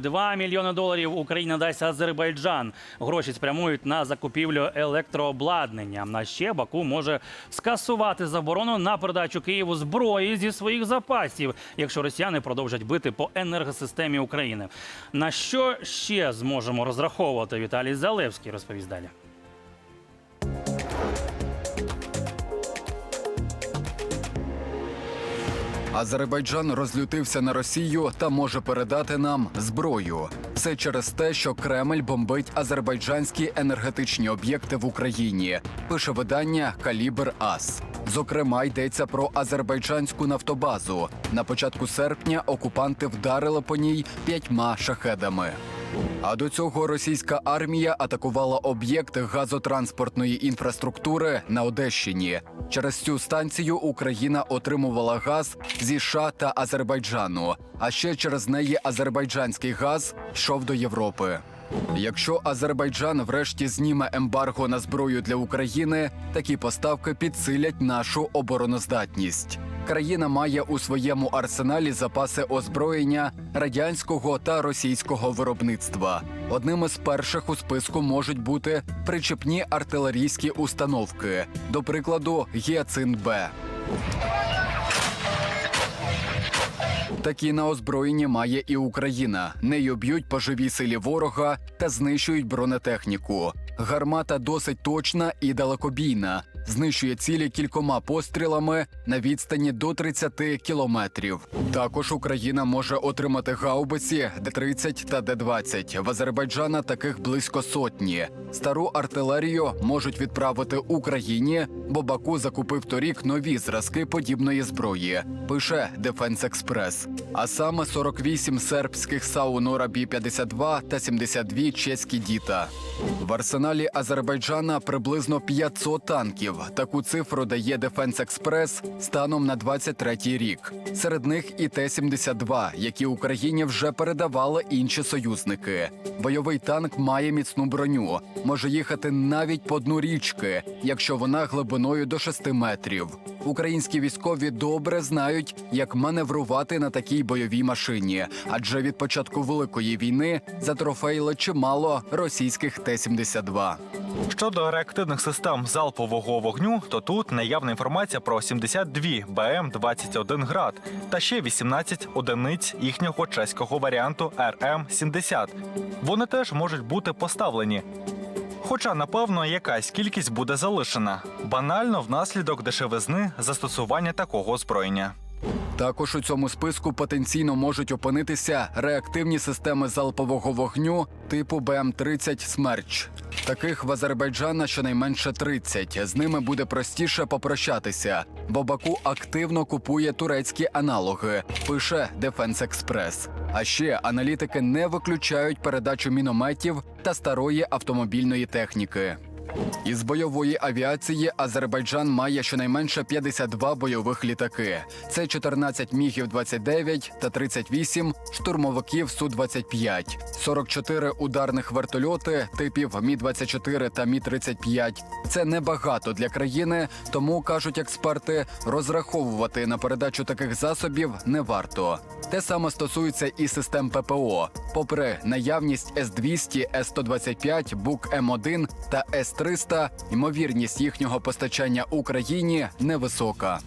2 мільйони доларів Україна дасть Азербайджан. Гроші спрямують на закупівлю електрообладнання. На ще Баку може скасувати заборону на передачу Києву зброї зі своїх запасів, якщо росіяни продовжать бити по енергосистемі України. На що ще зможемо розраховувати? Віталій Залевський розповість далі. Азербайджан розлютився на Росію та може передати нам зброю. Все через те, що Кремль бомбить азербайджанські енергетичні об'єкти в Україні. Пише видання Калібр Ас. Зокрема, йдеться про азербайджанську нафтобазу. На початку серпня окупанти вдарили по ній п'ятьма шахедами. А до цього російська армія атакувала об'єкт газотранспортної інфраструктури на Одещині. Через цю станцію Україна отримувала газ зі США та Азербайджану. А ще через неї азербайджанський газ йшов до Європи. Якщо Азербайджан врешті зніме ембарго на зброю для України, такі поставки підсилять нашу обороноздатність. Країна має у своєму арсеналі запаси озброєння радянського та російського виробництва. Одним із перших у списку можуть бути причепні артилерійські установки, до прикладу, Гіацин Б. Такі на озброєнні має і Україна. Нею б'ють по живій силі ворога та знищують бронетехніку. Гармата досить точна і далекобійна. Знищує цілі кількома пострілами на відстані до 30 кілометрів. Також Україна може отримати гаубиці Д-30 та Д-20. В Азербайджана таких близько сотні. Стару артилерію можуть відправити Україні, бо Баку закупив торік нові зразки подібної зброї. Пише Дефенс Експрес. А саме 48 сербських САУ Нора Бі-52 та 72 чеські діта. В арсеналі Азербайджана приблизно 500 танків. Таку цифру дає Дефенс Експрес станом на 23-й рік. Серед них і Т-72, які Україні вже передавали інші союзники. Бойовий танк має міцну броню, може їхати навіть по дну річки, якщо вона глибиною до 6 метрів. Українські військові добре знають, як маневрувати на такій бойовій машині, адже від початку великої війни затрофеїли чимало російських Т-72. Щодо реактивних систем залпового вогню, то тут наявна інформація про 72 БМ-21 град та ще 18 одиниць їхнього чеського варіанту РМ-70. Вони теж можуть бути поставлені. Хоча, напевно, якась кількість буде залишена банально внаслідок дешевизни застосування такого озброєння. Також у цьому списку потенційно можуть опинитися реактивні системи залпового вогню типу БМ-30 «Смерч». Таких в Азербайджана щонайменше 30. З ними буде простіше попрощатися, бо Баку активно купує турецькі аналоги, пише Дефенс Експрес. А ще аналітики не виключають передачу мінометів та старої автомобільної техніки. Із бойової авіації Азербайджан має щонайменше 52 бойових літаки. Це 14 мігів 29 та 38 штурмовиків су 25 44 ударних вертольоти типів Мі 24 та Мі 35 Це небагато для країни, тому кажуть експерти, розраховувати на передачу таких засобів не варто. Те саме стосується і систем ППО. Попри наявність С-200, С-125, Бук М1 та С-300, ймовірність їхнього постачання Україні невисока.